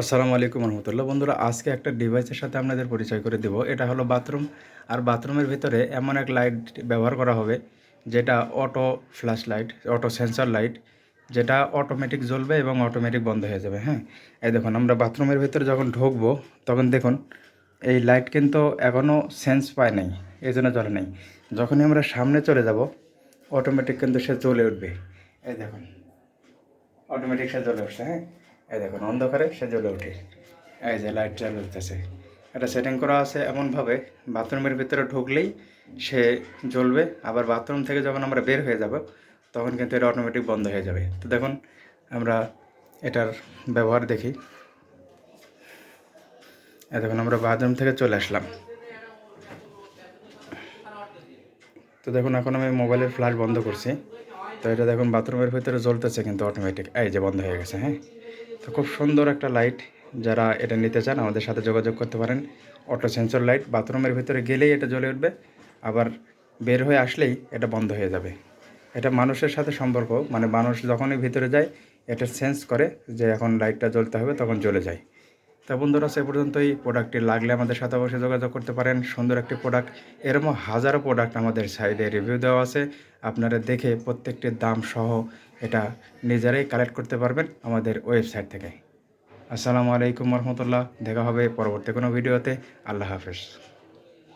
আসসালামু আলাইকুম রহমতুল্লাহ। বন্ধুরা, আজকে একটা ডিভাইসের সাথে আপনাদের পরিচয় করে দেব। এটা হলো বাথরুম আর বাথরুমের ভিতরে এমন এক লাইট ব্যবহার করা হবে, যেটা auto flash light auto sensor light যেটা অটোমেটিক জ্বলবে এবং অটোমেটিক বন্ধ হয়ে যাবে হ্যাঁ? এই দেখুন, আমরা বাথরুমের ভিতরে যখন ঢুকবো, তখন দেখুন, এই লাইট কিন্তু এখনও সেন্স পায় নাই, এই জন্য জ্বলে নাই। যখনই আমরা সামনে চলে যাব অটোমেটিক কিন্তু সে জ্বলে উঠবে। এই দেখুন অটোমেটিক সে জ্বলে উঠছে হ্যাঁ? এই দেখুন, অন্ধকারে সে জ্বলে ওঠে এই যে লাইট চালু হতেছে এটা সেটিং করা আছে এমনভাবে বাথরুমের ভিতরে ঢুকলেই সে জ্বলবে, আবার বাথরুম থেকে যখন আমরা বের হয়ে যাব, তখন কিন্তু এটা অটোমেটিক বন্ধ হয়ে যাবে। তো দেখুন, আমরা এটার ব্যবহার দেখি। দেখুন, আমরা বাথরুম থেকে চলে আসলাম। তো দেখুন, এখন আমি মোবাইলের ফ্ল্যাশ বন্ধ করছি। তো এটা দেখুন, বাথরুমের ভিতরে জ্বলতেছে কিন্তু অটোমেটিক এই যে বন্ধ হয়ে গেছে হ্যাঁ? তো খুব সুন্দর একটা লাইট যারা এটা নিতে চান, আমাদের সাথে যোগাযোগ করতে পারেন। অটো সেন্সর লাইট বাথরুমের ভিতরে গেলেই এটা জ্বলে উঠবে। আবার বের হয়ে আসলেই এটা বন্ধ হয়ে যাবে। এটা মানুষের সাথে সম্পর্ক মানে মানুষ যখনই ভিতরে যায়, এটা সেন্স করে যে এখন লাইটটা জ্বলতে হবে, তখন জ্বলে যায়। তা বন্ধুরা, সে পর্যন্তই। প্রোডাক্টটি লাগলে আমাদের সাথে অবশ্যই যোগাযোগ করতে পারেন। সুন্দর একটি প্রোডাক্ট। এরকম হাজারো প্রোডাক্ট আমাদের সাইডে রিভিউ দেওয়া আছে। আপনারা দেখে প্রত্যেকটির দাম সহ এটা নিজেরাই কালেক্ট করতে পারবেন আমাদের ওয়েবসাইট থেকে। আসসালামু আলাইকুম রহমতুল্লাহ। দেখা হবে পরবর্তী কোনো ভিডিওতে। আল্লাহ হাফেজ।